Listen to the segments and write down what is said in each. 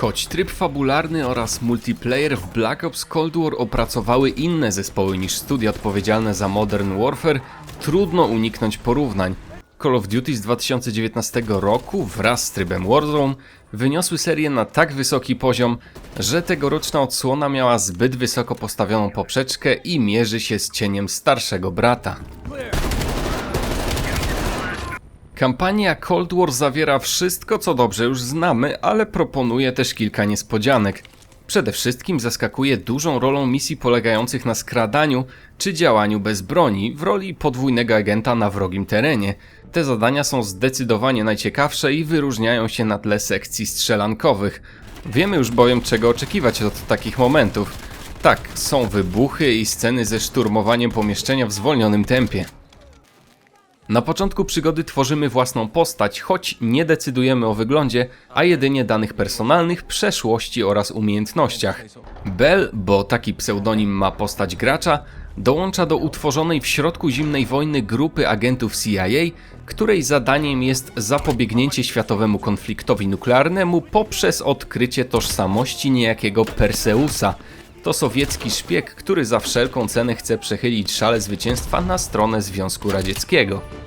Choć tryb fabularny oraz multiplayer w Black Ops Cold War opracowały inne zespoły niż studia odpowiedzialne za Modern Warfare, trudno uniknąć porównań. Call of Duty z 2019 roku wraz z trybem Warzone wyniosły serię na tak wysoki poziom, że tegoroczna odsłona miała zbyt wysoko postawioną poprzeczkę i mierzy się z cieniem starszego brata. Kampania Cold War zawiera wszystko, co dobrze już znamy, ale proponuje też kilka niespodzianek. Przede wszystkim zaskakuje dużą rolą misji polegających na skradaniu czy działaniu bez broni w roli podwójnego agenta na wrogim terenie. Te zadania są zdecydowanie najciekawsze i wyróżniają się na tle sekcji strzelankowych. Wiemy już bowiem czego oczekiwać od takich momentów. Tak, są wybuchy i sceny ze szturmowaniem pomieszczenia w zwolnionym tempie. Na początku przygody tworzymy własną postać, choć nie decydujemy o wyglądzie, a jedynie danych personalnych, przeszłości oraz umiejętnościach. Bell, bo taki pseudonim ma postać gracza, dołącza do utworzonej w środku zimnej wojny grupy agentów CIA, której zadaniem jest zapobiegnięcie światowemu konfliktowi nuklearnemu poprzez odkrycie tożsamości niejakiego Perseusa. To sowiecki szpieg, który za wszelką cenę chce przechylić szale zwycięstwa na stronę Związku Radzieckiego.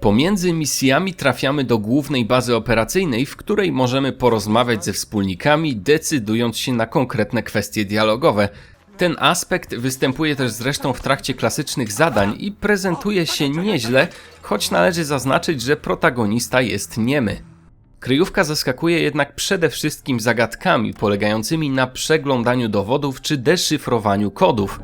Pomiędzy misjami trafiamy do głównej bazy operacyjnej, w której możemy porozmawiać ze wspólnikami, decydując się na konkretne kwestie dialogowe. Ten aspekt występuje też zresztą w trakcie klasycznych zadań i prezentuje się nieźle, choć należy zaznaczyć, że protagonista jest niemy. Kryjówka zaskakuje jednak przede wszystkim zagadkami polegającymi na przeglądaniu dowodów czy deszyfrowaniu kodów.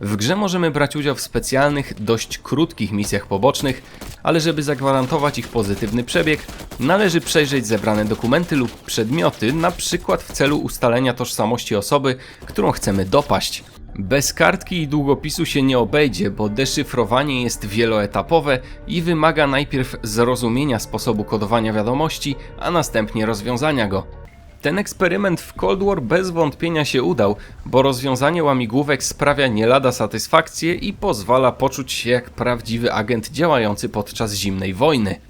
W grze możemy brać udział w specjalnych, dość krótkich misjach pobocznych, ale żeby zagwarantować ich pozytywny przebieg, należy przejrzeć zebrane dokumenty lub przedmioty, na przykład w celu ustalenia tożsamości osoby, którą chcemy dopaść. Bez kartki i długopisu się nie obejdzie, bo deszyfrowanie jest wieloetapowe i wymaga najpierw zrozumienia sposobu kodowania wiadomości, a następnie rozwiązania go. Ten eksperyment w Cold War bez wątpienia się udał, bo rozwiązanie łamigłówek sprawia nie lada satysfakcję i pozwala poczuć się jak prawdziwy agent działający podczas zimnej wojny.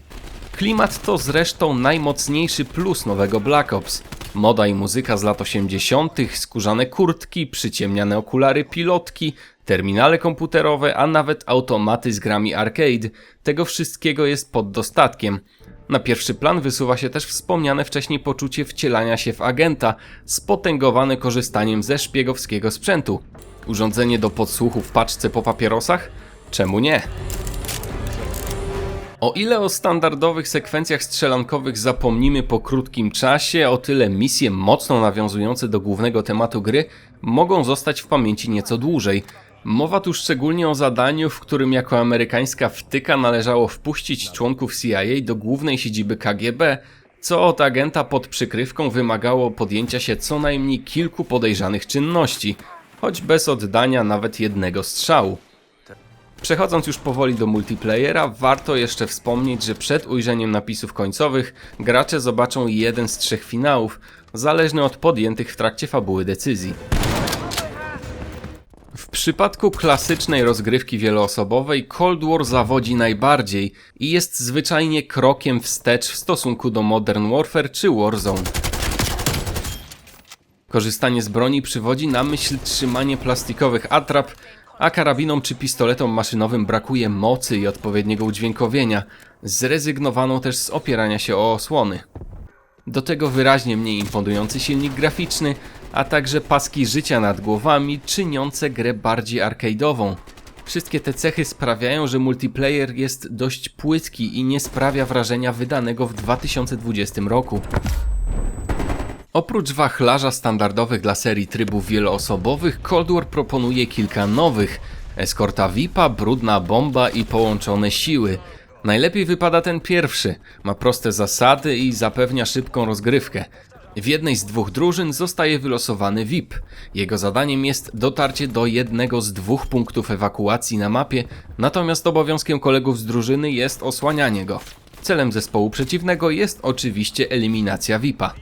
Klimat to zresztą najmocniejszy plus nowego Black Ops. Moda i muzyka z lat 80., skórzane kurtki, przyciemniane okulary pilotki, terminale komputerowe, a nawet automaty z grami arcade. Tego wszystkiego jest pod dostatkiem. Na pierwszy plan wysuwa się też wspomniane wcześniej poczucie wcielania się w agenta, spotęgowane korzystaniem ze szpiegowskiego sprzętu. Urządzenie do podsłuchu w paczce po papierosach? Czemu nie? O ile o standardowych sekwencjach strzelankowych zapomnimy po krótkim czasie, o tyle misje mocno nawiązujące do głównego tematu gry mogą zostać w pamięci nieco dłużej. Mowa tu szczególnie o zadaniu, w którym jako amerykańska wtyka należało wpuścić członków CIA do głównej siedziby KGB, co od agenta pod przykrywką wymagało podjęcia się co najmniej kilku podejrzanych czynności, choć bez oddania nawet jednego strzału. Przechodząc już powoli do multiplayera, warto jeszcze wspomnieć, że przed ujrzeniem napisów końcowych gracze zobaczą jeden z trzech finałów, zależny od podjętych w trakcie fabuły decyzji. Przypadku klasycznej rozgrywki wieloosobowej Cold War zawodzi najbardziej i jest zwyczajnie krokiem wstecz w stosunku do Modern Warfare czy Warzone. Korzystanie z broni przywodzi na myśl trzymanie plastikowych atrap, a karabinom czy pistoletom maszynowym brakuje mocy i odpowiedniego udźwiękowienia. Zrezygnowano też z opierania się o osłony. Do tego wyraźnie mniej imponujący silnik graficzny, a także paski życia nad głowami, czyniące grę bardziej arcade'ową. Wszystkie te cechy sprawiają, że multiplayer jest dość płytki i nie sprawia wrażenia wydanego w 2020 roku. Oprócz wachlarza standardowych dla serii trybów wieloosobowych, Cold War proponuje kilka nowych. Eskorta VIP-a, brudna bomba i połączone siły. Najlepiej wypada ten pierwszy. Ma proste zasady i zapewnia szybką rozgrywkę. W jednej z dwóch drużyn zostaje wylosowany VIP. Jego zadaniem jest dotarcie do jednego z dwóch punktów ewakuacji na mapie, natomiast obowiązkiem kolegów z drużyny jest osłanianie go. Celem zespołu przeciwnego jest oczywiście eliminacja VIP-a.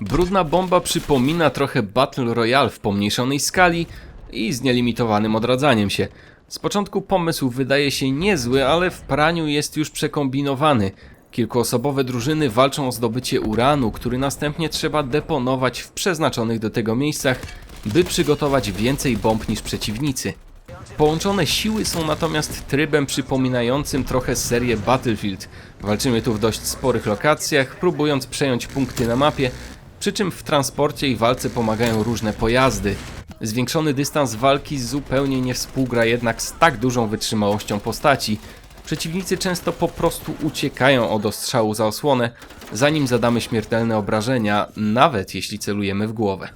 Brudna bomba przypomina trochę Battle Royale w pomniejszonej skali i z nielimitowanym odradzaniem się. Z początku pomysł wydaje się niezły, ale w praniu jest już przekombinowany. Kilkuosobowe drużyny walczą o zdobycie uranu, który następnie trzeba deponować w przeznaczonych do tego miejscach, by przygotować więcej bomb niż przeciwnicy. Połączone siły są natomiast trybem przypominającym trochę serię Battlefield. Walczymy tu w dość sporych lokacjach, próbując przejąć punkty na mapie, przy czym w transporcie i walce pomagają różne pojazdy. Zwiększony dystans walki zupełnie nie współgra jednak z tak dużą wytrzymałością postaci. Przeciwnicy często po prostu uciekają od ostrzału za osłonę, zanim zadamy śmiertelne obrażenia, nawet jeśli celujemy w głowę.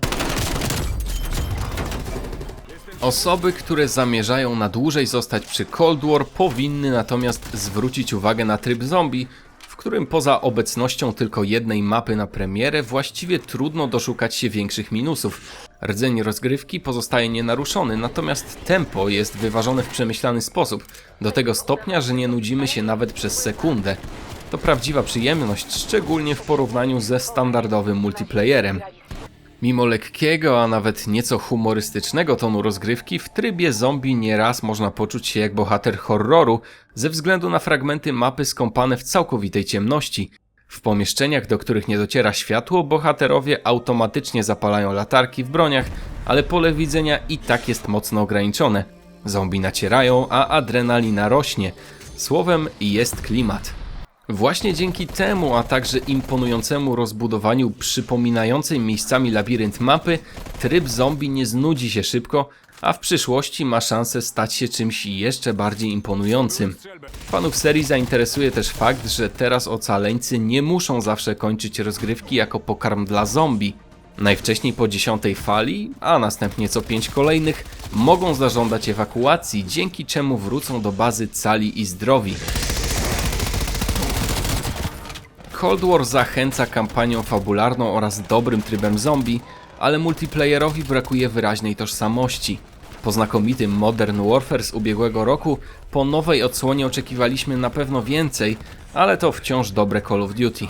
Osoby, które zamierzają na dłużej zostać przy Cold War, powinny natomiast zwrócić uwagę na tryb zombie, w którym poza obecnością tylko jednej mapy na premierę właściwie trudno doszukać się większych minusów. Rdzeń rozgrywki pozostaje nienaruszony, natomiast tempo jest wyważone w przemyślany sposób, do tego stopnia, że nie nudzimy się nawet przez sekundę. To prawdziwa przyjemność, szczególnie w porównaniu ze standardowym multiplayerem. Mimo lekkiego, a nawet nieco humorystycznego tonu rozgrywki, w trybie zombie nieraz można poczuć się jak bohater horroru ze względu na fragmenty mapy skąpane w całkowitej ciemności. W pomieszczeniach, do których nie dociera światło, bohaterowie automatycznie zapalają latarki w broniach, ale pole widzenia i tak jest mocno ograniczone. Zombie nacierają, a adrenalina rośnie. Słowem, jest klimat. Właśnie dzięki temu, a także imponującemu rozbudowaniu przypominającej miejscami labirynt mapy, tryb zombie nie znudzi się szybko, a w przyszłości ma szansę stać się czymś jeszcze bardziej imponującym. Fanów serii zainteresuje też fakt, że teraz ocaleńcy nie muszą zawsze kończyć rozgrywki jako pokarm dla zombie. Najwcześniej po dziesiątej fali, a następnie co pięć kolejnych, mogą zażądać ewakuacji, dzięki czemu wrócą do bazy cali i zdrowi. Cold War zachęca kampanią fabularną oraz dobrym trybem zombie, ale multiplayerowi brakuje wyraźnej tożsamości. Po znakomitym Modern Warfare z ubiegłego roku, po nowej odsłonie oczekiwaliśmy na pewno więcej, ale to wciąż dobre Call of Duty.